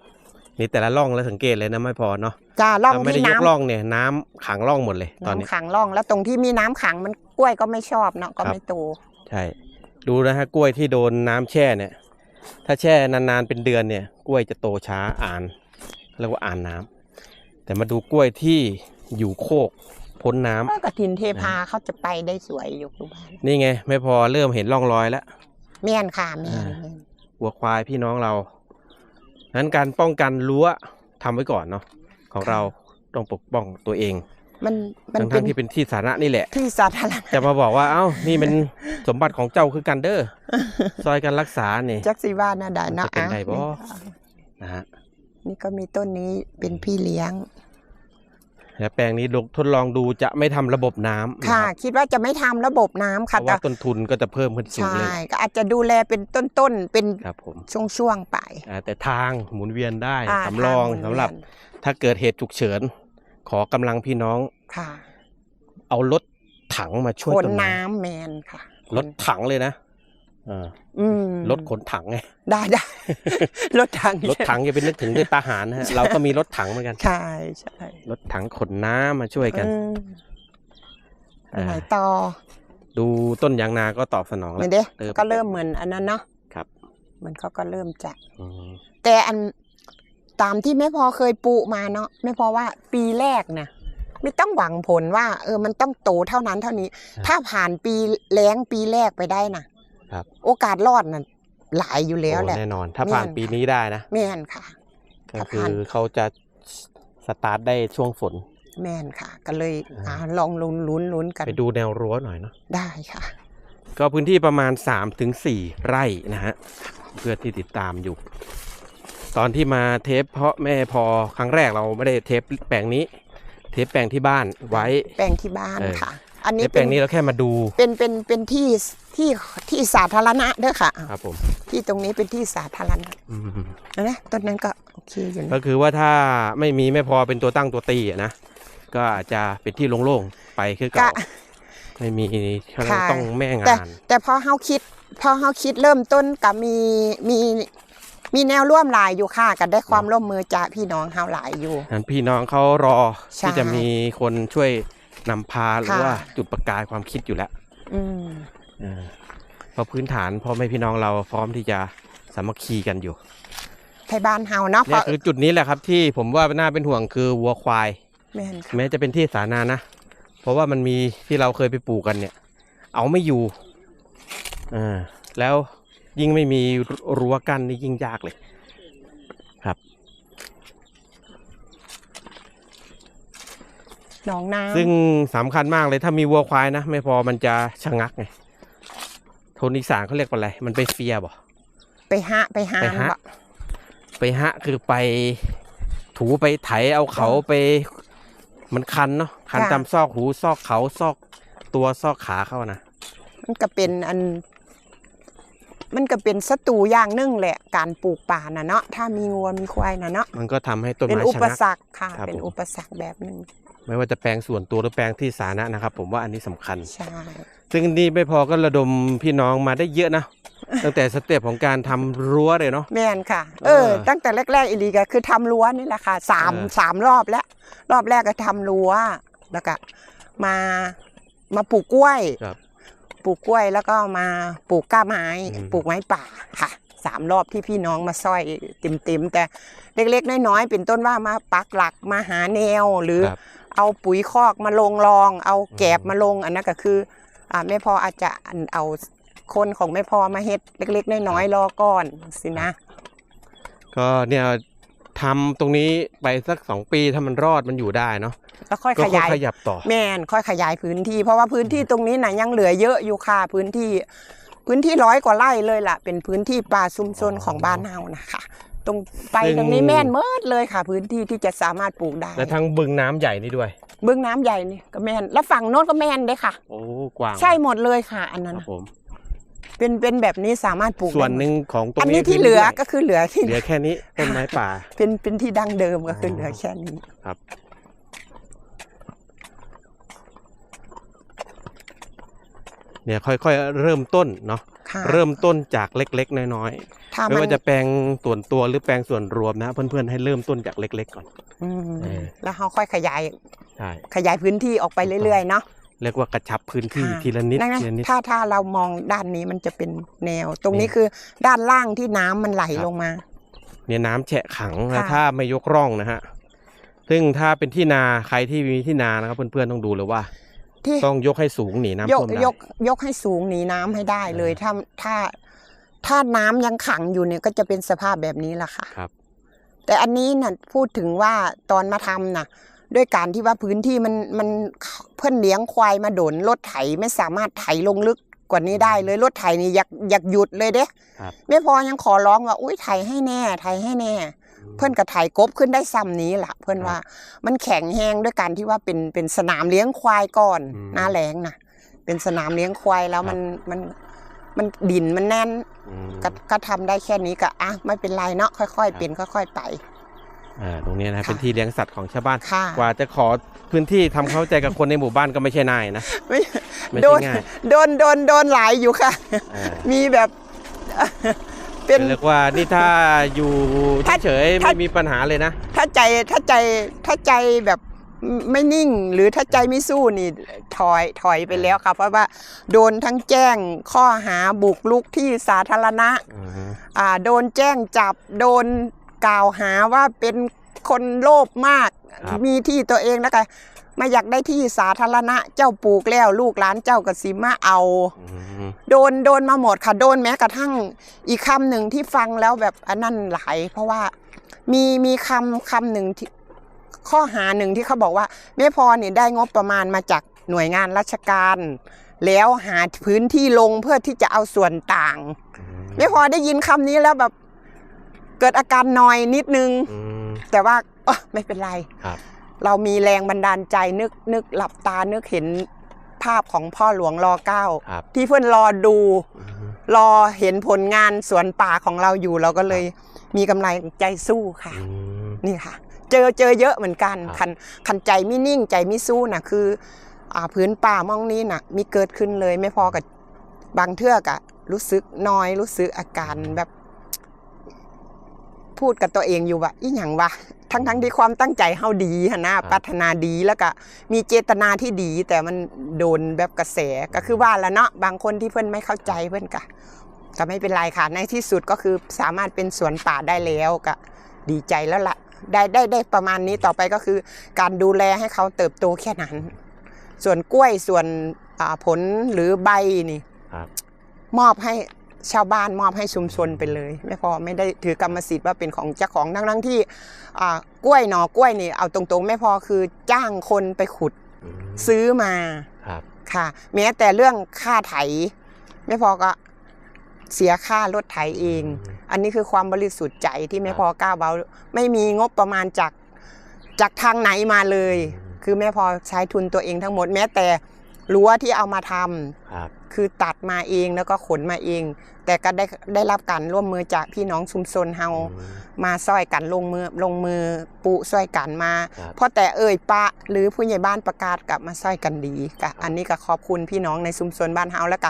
Speaker 1: ำนี่แต่ละร่องแล้วสังเกตเลยนะไม่พอเนาะ
Speaker 2: จ้าล่อง
Speaker 1: ถ้าไม่ได้
Speaker 2: ที่
Speaker 1: ยก
Speaker 2: น้ำ
Speaker 1: ร่องเนี่ยน้ำขังร่องหมดเลยตอนนี้
Speaker 2: น้ำขังร่องแล้วตรงที่มีน้ำขังมันกล้วยก็ไม่ชอบเนาะก็
Speaker 1: ครับ
Speaker 2: ไม่โต
Speaker 1: ใช่ดูนะฮะกล้วยที่โดนน้ำแช่เนี่ย ถ้าแช่นานๆเป็นเดือนเนี่ย กล้วยจะโตช้าอ่านเรียกว่าอ่านน้ำแต่มาดูกล้วยที่อยู่โคก พ้นน้ำ
Speaker 2: เออกระถินเทพาเขาจะไปได้สวยอยู่ทุกบ้าน
Speaker 1: นี่ไงไม่พอเริ่มเห็นร่องรอยแล้ว
Speaker 2: แม่นค่ะแม่น
Speaker 1: อ่า
Speaker 2: แม่น
Speaker 1: วัวควายพี่น้องเรานั้นการป้องกันรั้วทำไว้ก่อนเนาะของเราต้องปกป้องตัวเอง
Speaker 2: มันมัน
Speaker 1: ทั้ง
Speaker 2: เป็
Speaker 1: ทั้
Speaker 2: น
Speaker 1: งที่เป็นที่สาธารณะนี่แหละ
Speaker 2: ที่สาธารณะ
Speaker 1: จะมาบอกว่าเอ้านี่เป็นสมบัติของเจ้าคือกันเด้อซอยกันรักษาเนี่ย
Speaker 2: จักซีว่าน่าได้เนาะ
Speaker 1: มันจะเป็นไงบ่
Speaker 2: อะ
Speaker 1: นะฮะ
Speaker 2: นี่ก็มีต้นนี้เป็นพี่เลี้ยง
Speaker 1: แล้วแปลงนี้ลองทดลองดูจะไม่ทำระบบน้ำน
Speaker 2: ค่ะ
Speaker 1: รับ
Speaker 2: คิดว่าจะไม่ทำระบบน้ำ
Speaker 1: เพ
Speaker 2: ค่ะ
Speaker 1: ราะ
Speaker 2: แต่
Speaker 1: ว่าต้นทุนก็จะเพิ่มขึ้นสูง
Speaker 2: ใช่
Speaker 1: เลย
Speaker 2: ก็อาจจะดูแลเป็นต้นๆเป็น
Speaker 1: ครับผม
Speaker 2: ช่วงๆไป
Speaker 1: อ่าแต่ทางหมุนเวียนได้
Speaker 2: อ่า
Speaker 1: สำรอง
Speaker 2: ทาหมุน
Speaker 1: สำหรับ
Speaker 2: เวียน
Speaker 1: ถ้าเกิดเหตุฉุกเฉิน ขอกำลังพี่น้อง
Speaker 2: ค่ะ
Speaker 1: เอารถถังมาช่วย
Speaker 2: ขน
Speaker 1: ต้นไม้
Speaker 2: น้ำแมนค่ะ
Speaker 1: รถถังเลยนะอ่า
Speaker 2: อืม
Speaker 1: รถขนถังไง
Speaker 2: ได้ได้รถถัง
Speaker 1: รถถังอย่าไปนึกถึงด้วยตาหารนะฮะเราก็มีรถถังเหมือนกัน
Speaker 2: ใช่ใช่
Speaker 1: รถถังขนน้ำมาช่วยกัน
Speaker 2: อืม
Speaker 1: อ่า
Speaker 2: ไหนต่อ
Speaker 1: ดูต้นยางนาก็ตอบสนองแล้
Speaker 2: เนี่
Speaker 1: วย
Speaker 2: เด้
Speaker 1: เริ่ม
Speaker 2: ก็เริ่มเหมือนอันนั้นเนาะ
Speaker 1: ครับ
Speaker 2: เหมือนเขาก็เริ่มจะ
Speaker 1: อืม
Speaker 2: แต่อันตามที่แม่พอเคยปลูกมาเนาะแม่พอว่าปีแรกนะไม่ต้องหวังผลว่า เออมันต้องโตเท่านั้นเท่านี้ ถ้าผ่านปีแล้งปีแรกไปได้นะ ครับ โอกาสรอดน่ะหลายอยู่แล้วแหละ
Speaker 1: โอ้แน่นอน ถ้า
Speaker 2: แม่น
Speaker 1: ผ่านปีนี้ได้นะ
Speaker 2: แม่นค่ะ
Speaker 1: ก็
Speaker 2: ถ้า
Speaker 1: คื
Speaker 2: ผ่าน
Speaker 1: อเขาจะสตาร์ทได้ช่วงฝน
Speaker 2: แม่นค่ะ ก็เลย
Speaker 1: อ่า
Speaker 2: อ่าลองลุ้นลุ้นลุ้นกัน
Speaker 1: ไปดูแนวรั้วหน่อยเนาะ
Speaker 2: ได้ค่ะ
Speaker 1: ก็พื้นที่ประมาณ3-4ถึง4ไร่นะฮะเพื่อที่ติดตามอยู่ ตอนที่มาเทปเพราะแม่พอครั้งแรกเราไม่ได้เทปแปลงนี้ เทปแปลงที่บ้านไว้
Speaker 2: แปลงที่บ้าน
Speaker 1: เออ
Speaker 2: ค่ะ อัน
Speaker 1: เท
Speaker 2: นี้
Speaker 1: ปแปลงนี้เราแค่มาดู
Speaker 2: เป็นเป็นเป็นที่ที่ที่สาธารณะเด้อค่ะ
Speaker 1: ครับผม
Speaker 2: ที่ตรงนี้เป็นที่สาธารณะ
Speaker 1: อืม
Speaker 2: นะต้นนั้นก็โอเคอยู่
Speaker 1: ก็
Speaker 2: นะ
Speaker 1: คือว่าถ้าไม่มีแม่พอเป็นตัวตั้งตัวตีอะนะก็อาจจะเป็นที่โล่งๆไปคือ
Speaker 2: ก็
Speaker 1: เก่าไม่มีเขาเรียกว่า
Speaker 2: ค่ะ
Speaker 1: ต้องแม่
Speaker 2: แต่
Speaker 1: งาน
Speaker 2: แต่พอเฮาคิด พอเฮาคิดเริ่มต้นกับมีมีมีแนวร่วมหลายอยู่ค่ะกันได้ความร่วมมือจากพี่น้องเฮาหลายอยู่
Speaker 1: นั้นพี่น้องเขารอ
Speaker 2: ใช่
Speaker 1: ที่จะมีคนช่วย นำพาหรือ
Speaker 2: ค่ะ
Speaker 1: ว่าจุดประกายความคิดอยู่แล้ว
Speaker 2: อืม
Speaker 1: เออเพราะพื้นฐานพ่อแม่พี่น้องเราพร้อมที่จะสามัคคีกันอยู่
Speaker 2: ไทยบ้านเฮาเนาะเพ
Speaker 1: เนี่ย
Speaker 2: ราะ
Speaker 1: คือจุดนี้แหละครับ ที่ผมว่าน่าเป็นห่วงคือวัวควาย
Speaker 2: แม่นค่ะ
Speaker 1: แม้จะเป็นที่สาธารณะนะเพราะว่ามันมีที่เราเคยไปปลูกกันเนี่ย เอาไม่อยู่อ่าแล้วยิ่งไม่มีรั้วกั้นนี่ยิ่งยากเลย ครับ
Speaker 2: หนองน้ำ
Speaker 1: ซึ่งสำคัญมากเลยถ้ามีวัวควายนะ ไม่พอมันจะชะงักไงโทนอีสานเขาเรียกว่าอะไร มันไปเฟียบ่
Speaker 2: ไปหะไปหา
Speaker 1: ไป
Speaker 2: ง
Speaker 1: หะ
Speaker 2: บะ
Speaker 1: ไปฮะคือไปถูไปไถเอาเขาไป มันคันเนาะคันตามซอกหูซอกเขาซอกตัวซอกขาเขานะ
Speaker 2: มันก็เป็นอัน มันก็เป็นศัตรูอย่างหนึงแหละ การปลูกป่าน่ะเนาะถ้ามีงัวมีควายน่ะเนาะ
Speaker 1: มันก็ทำให้ต้น
Speaker 2: เป็น
Speaker 1: ไม้
Speaker 2: อุ
Speaker 1: ชะ
Speaker 2: ป
Speaker 1: งัก
Speaker 2: สรรคค่ะ
Speaker 1: ครับ
Speaker 2: เป็น
Speaker 1: ผม
Speaker 2: อุปสรรคแบบหนึ่ง
Speaker 1: ไม่ว่าจะแปลงส่วนตัวหรือแปลงที่สาธารณะนะครับ ผมว่าอันนี้สำคัญ
Speaker 2: ใช่
Speaker 1: ซึ่งนี่ไม่พอก็ระดมพี่น้องมาได้เยอะนะ ตั้งแต่สเต็ปของการทำรั้วเลยเนาะ
Speaker 2: แม่นค่ะ
Speaker 1: เอ
Speaker 2: เอ
Speaker 1: อ
Speaker 2: อตั้งแต่แรกๆอีลีก็คือทำรั้วนี่แหละค่ะสาม
Speaker 1: เออ
Speaker 2: สามรอบแล้ว รอบแรกก็ทำรั้วแล้วก็มามาปลูกกล้วย
Speaker 1: ครับ
Speaker 2: ปลูกกล้วยแล้วก็มาปลูกกล้าไม้
Speaker 1: อืม
Speaker 2: ปลูกไม้ป่าค่ะสามรอบที่พี่น้องมาซอยเต็มๆแต่เล็กๆน้อยๆเป็นต้นว่ามาปักหลักมาหาแนวหรือ
Speaker 1: ครับ
Speaker 2: เอาปุ๋ยคอกมาลงรอง เอาแกบมาลงอันนั้นก็คืออ่าแม่พออาจจะอันเอาคนของแม่พอมาเฮ็ดเล็ก ๆ น้อยๆรอก่อนสินะ
Speaker 1: ก็เนี่ยทำตรงนี้ไปสักสองปีถ้ามันรอดมันอยู่ได้เนาะ
Speaker 2: แล้วค่อย
Speaker 1: ก็
Speaker 2: ข
Speaker 1: ค่อย
Speaker 2: ยาย
Speaker 1: ขยับต่อ
Speaker 2: แม่นค่อยขยายพื้นที่ เพราะว่าพื้นที่ตรงนี้น่ะยังเหลือเยอะอยู่ค่ะพื้นที่ พื้นที่ร้อยกว่าไร่เลยล่ะ เป็นพื้นที่ป่าชุมชนของบ้านเฮานะคะ ตรงไป
Speaker 1: ซึ่ง
Speaker 2: ตรงนี้แม่นเมิดเลยค่ะ พื้นที่ที่จะสามารถปลูกได้
Speaker 1: และทั้งบึงน้ำใหญ่นี่ด้วย
Speaker 2: บึงน้ำใหญ่นี่ก็แม่น แล้วฝั่งโน้นก็แม่นเด้อค่ะ
Speaker 1: โอ้กว้าง
Speaker 2: ใช่หมดเลยค่ะ อัน
Speaker 1: ค
Speaker 2: นั้น
Speaker 1: รับ
Speaker 2: น่ะ
Speaker 1: ผม
Speaker 2: เป็นเป็นแบบนี้สามารถปลูก
Speaker 1: ส่วน
Speaker 2: ได้มด
Speaker 1: หนึ่งของตรง
Speaker 2: อัน
Speaker 1: นี้
Speaker 2: นี้ที่เหลือ
Speaker 1: ด้วย
Speaker 2: ก็คือเหลือที่
Speaker 1: เหลือแค่นี้ต้นไม้ป่า
Speaker 2: เป็นเป็นที่ดั้งเดิมก็คืออ
Speaker 1: อ
Speaker 2: เหลือแค่นี้
Speaker 1: ครับ เนี่ยค่อยๆเริ่มต้นเนาะ
Speaker 2: ค่ะ
Speaker 1: เริ่มต้นจากเล็กๆ น้อย
Speaker 2: ถ้า
Speaker 1: ๆไม่
Speaker 2: มัน
Speaker 1: ว่าจะแปลงส่วนตัวหรือแปลงส่วนรวมนะเพื่อนๆให้เริ่มต้นจากเล็ก ๆ ก่อน
Speaker 2: อืม
Speaker 1: เออ
Speaker 2: แล้วเขาค่อยขยาย
Speaker 1: ใช่
Speaker 2: ขยายพื้นที่ออกไปเรื่อยๆเนาะ
Speaker 1: เรียกว่ากระชับพื้นที่
Speaker 2: ค่ะ
Speaker 1: ทีละนิด
Speaker 2: ดังนั้น
Speaker 1: ทีละนิด
Speaker 2: ถ้าถ้าเรามองด้านนี้มันจะเป็นแนว ตรงนี้
Speaker 1: นี่
Speaker 2: คือด้านล่างที่น้ำมันไหล
Speaker 1: ครับ
Speaker 2: ลงมา
Speaker 1: เนี่ยน้ำแฉะขังนะ
Speaker 2: ค่ะ
Speaker 1: ถ้าไม่ยกร่องนะฮะซึ่งถ้าเป็นที่นาใครที่มีที่นานะครับเพื่อนๆต้องดูเลยว่า
Speaker 2: ที่
Speaker 1: ต้องยกให้สูงหนีน้ำ
Speaker 2: ยก
Speaker 1: ท่วมได้
Speaker 2: ยกยกให้สูงหนีน้ำให้ได้เลยถ้าถ้าถ้าน้ำยังขังอยู่เนี่ยก็จะเป็นสภาพแบบนี้แหละค่ะ
Speaker 1: ครับ
Speaker 2: แต่อันนี้น่ะพูดถึงว่าตอนมาทำน่ะ ด้วยการที่ว่าพื้นที่มันมันเพื่อนเลี้ยงควายมาโดนรถไถไม่สามารถไถลงลึกกว่านี้ได้เลยรถไถนี่อยากอยากหยุดเลยเด้
Speaker 1: ครับ
Speaker 2: ไม่พอยังขอร้องว่าอุ้ยไถให้แน่ไถให้แน่ เพื่อนกับไถกบขึ้นได้ซ้ำนี้ล่ะ เพื่อนว่ามันแข็งแห้งด้วยการที่ว่าเป็นเป็นสนามเลี้ยงควายก่อน
Speaker 1: อืม
Speaker 2: หน้าแรงน่ะเป็นสนามเลี้ยงควายแล้ว
Speaker 1: ครับ
Speaker 2: มันมันมันดินมันแน่น
Speaker 1: อืม
Speaker 2: ก็ก็ทำได้แค่นี้ก็อะไม่เป็นไรเนาะค่อย ๆ เป็นค่อย ๆ ไป
Speaker 1: อ่าตรงนี้นะ
Speaker 2: ค่ะ
Speaker 1: เป็นที่เลี้ยงสัตว์ของชาวบ้าน
Speaker 2: ค่ะ
Speaker 1: กว่าจะขอพื้นที่ทำเข้าใจกับคนในหมู่บ้านก็ไม่ใช่นายนะ
Speaker 2: ไม่
Speaker 1: ไม่
Speaker 2: โด
Speaker 1: ใช่
Speaker 2: น
Speaker 1: ง่าย
Speaker 2: โดนโดนโดนหลายอยู่ค่ะ
Speaker 1: อ่า
Speaker 2: มีแบบ เป็น
Speaker 1: เรียกว่านี่ถ้าอยู่
Speaker 2: ถ้า
Speaker 1: เฉยๆ
Speaker 2: ถ้า
Speaker 1: ไม่มีปัญหาเลยนะ
Speaker 2: ถ้าใจถ้าใจถ้าใจแบบไม่นิ่งหรือถ้าใจไม่สู้นี่ถอยถอยไปแล้วค่ะเพราะว่าโดนทั้งแจ้งข้อหาบุกลุกที่สาธารณะ
Speaker 1: อือฮึ
Speaker 2: อ่าโดนแจ้งจับโดนกล่าวหาว่าเป็นคนโลภมากมีที่ตัวเองแล้วก็ ไม่อยากได้ที่สาธารณะเจ้าปลูกแล้วลูกหลานเจ้าก็สิมาเอา
Speaker 1: อืม
Speaker 2: โดนโดนมาหมดค่ะโดนแม้กระทั่งอีกคำหนึ่งที่ฟังแล้วแบบอันนั้นหลาย เพราะว่ามีมีคำคำหนึ่งที่ข้อหาหนึ่งที่เขาบอกว่าแม่พอเนี่ยได้งบประมาณมาจากหน่วยงานราชการ แล้วหาพื้นที่ลงเพื่อที่จะเอาส่วนต่างแม่พอได้ยินคำนี้แล้วแบบเกิดอาการนอยนิดนึง
Speaker 1: อืม
Speaker 2: แต่ว่าเอ้อไม่เป็นไร
Speaker 1: ครับ
Speaker 2: เรามีแรงบันดาลใจนึกนึกหลับตานึกเห็นภาพของพ่อหลวงรอเก้า
Speaker 1: ครับ
Speaker 2: ที่เพื่อนรอดู
Speaker 1: อือฮึ
Speaker 2: รอเห็นผลงานสวนป่าของเราอยู่เราก็เลยมีกำลังใจสู้ค่ะ
Speaker 1: อืม
Speaker 2: นี่ค่ะ เจอเจอเยอะเหมือนกัน
Speaker 1: ครับ
Speaker 2: คันคันใจไม่นิ่งใจไม่สู้น่ะคืออ่าพื้นป่ามองนี้น่ะมีเกิดขึ้นเลยไม่พอกับบางเทือกอะรู้สึกน้อยรู้สึกอาการแบบ พูดกับตัวเองอยู่ว่าอีหยังวะ ทั้งทั้งๆที่ความตั้งใจเฮาดีหนนะปรารถนาดีแล้วก็มีเจตนาที่ดี แต่มันโดนแบบกระแสก็คือว่าแล้วเนาะบางคนที่เพื่อนไม่เข้าใจเพื่อนก็ก็ไม่เป็นไรค่ะในที่สุดก็คือสามารถเป็นสวนป่าได้แล้วก็ดีใจแล้วละ่ะได้ได้ได้ประมาณนี้ต่อไปก็คือ การดูแลให้เขาเติบโตแค่นั้น ส่วนกล้วยส่วนอ่าผลหรือใบนี่
Speaker 1: ครับ
Speaker 2: มอบให้ ชาวบ้านมอบให้ชุมชนไปเลย ไม่พอไม่ได้ถือกรรมสิทธิ์ว่าเป็นของเจ้าของทั้งทั้งๆที่อ่ากล้วยหนอกล้วยนี่เอาตรงๆ ไม่พอคือจ้างคนไปขุด
Speaker 1: อืม
Speaker 2: ซื้อมา
Speaker 1: ครับ
Speaker 2: ค่ะแม้แต่เรื่องค่าไถ ไม่พอก็เสียค่ารถไถเอง อันนี้คือความบริสุทธิ์ใจที่แม่พอกล้าเบาไม่มีงบประมาณจากจากทางไหนมาเลย คือแม่พอใช้ทุนตัวเองทั้งหมดแม้แต่รั้วที่เอามาทำ
Speaker 1: ครับ
Speaker 2: คือตัดมาเองแล้วก็ขนมาเอง แต่ก็ได้ได้รับการร่วมมือจากพี่น้องชุมชนเฮา
Speaker 1: อืม
Speaker 2: มาซ้อยกันลงมือลงมือปุซ้อยกันมา
Speaker 1: ครับ
Speaker 2: เพราะแต่เอ่ยปะหรือผู้ใหญ่บ้านประกาศกลับมาซ้อยกันดีกะอันนี้ก็ขอบคุณพี่น้องในชุมชนบ้านเฮาแล้วก็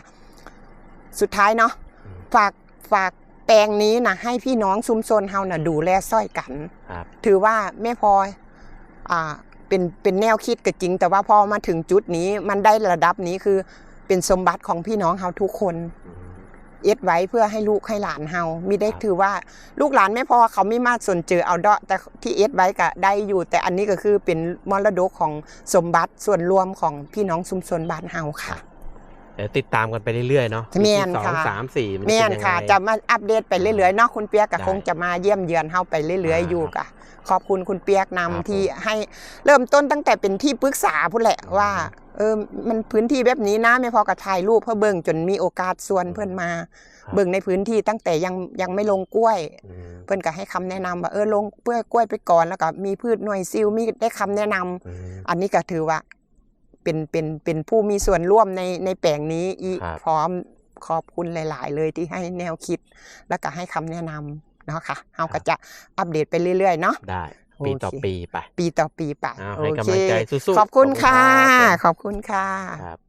Speaker 2: สุดท้ายเนาะ
Speaker 1: อืม
Speaker 2: ฝากฝากแปลงนี้นะให้พี่น้องชุมชนเฮาน่ะดูแลซ้อยกัน
Speaker 1: ครับ
Speaker 2: ถือว่าแม่พลอยอ่าเป็นเป็นแนวคิดก็จริง แต่ว่าพอมาถึงจุดนี้มันได้ระดับนี้คือ เป็นสมบัติของพี่น้องเฮาทุกคน
Speaker 1: อืม
Speaker 2: เอ็ดไว้เพื่อให้ลูกให้หลานเฮามีได้
Speaker 1: ครับ
Speaker 2: ถือว่าลูกหลานไม่พอเขาไม่มาสนเจอเอาเดาะแต่ที่เอ็ดไว้ก็ได้อยู่ แต่อันนี้ก็คือเป็นมรดกของสมบัติส่วนรวมของพี่น้องชุมชนบ้านเฮาค่ะ
Speaker 1: เดี๋ยวติดตามกันไปเรื่อยๆเนาะ
Speaker 2: แม่น
Speaker 1: ปีที่สอง
Speaker 2: ค่ะ
Speaker 1: สามสี่มัน
Speaker 2: แม่น
Speaker 1: เป็นยังไง
Speaker 2: ค่ะ จะมาอัปเดตไปเรื่อยๆเนาะคุณเปียกก็
Speaker 1: ได้
Speaker 2: คงจะมาเยี่ยมเยือนเฮาไปเรื่อย
Speaker 1: อ่า
Speaker 2: ๆอยู่กะขอบคุณคุณเปียกนำ
Speaker 1: ครับ
Speaker 2: ที่ให้เริ่มต้นตั้งแต่เป็นที่ปรึกษาพุ่นแหละ
Speaker 1: อืม
Speaker 2: ว่า เออ มันพื้นที่แบบนี้นะไม่พอกับถ่ายรูปเพื่อเบิ่งจนมีโอกาสส่วนเพื่อนมา
Speaker 1: ครับ
Speaker 2: เบิ่งในพื้นที่ตั้งแต่ยังยังไม่ลงกล้วย
Speaker 1: อืม
Speaker 2: เพื่อนก็ให้คำแนะนำว่าเออลงเปื้อยกล้วยไปก่อนแล้วก็มีพืชหน่วยซิลมีได้คำแนะนำ
Speaker 1: อืม
Speaker 2: อันนี้ก็ถือว่า เป็นเป็นเป็นผู้มีส่วนร่วมในในแปลงนี้อี
Speaker 1: ครับ
Speaker 2: พร้อมขอบคุณหลาย ๆ เลยที่ให้แนวคิด แล้วก็ให้คำแนะนำเนาะค่ะเราก็จะอัปเดตไปเรื่อยๆเนาะ
Speaker 1: ได้ ปีต่อ
Speaker 2: โอเค
Speaker 1: ปีไป
Speaker 2: ปีต่อปีไป
Speaker 1: เอา
Speaker 2: โอ
Speaker 1: ให้
Speaker 2: เค
Speaker 1: กำลังใจสู้ๆ
Speaker 2: ขอบคุณค่ะ
Speaker 1: ขอบคุณครับ
Speaker 2: ขอบคุณค่ะ
Speaker 1: ครับ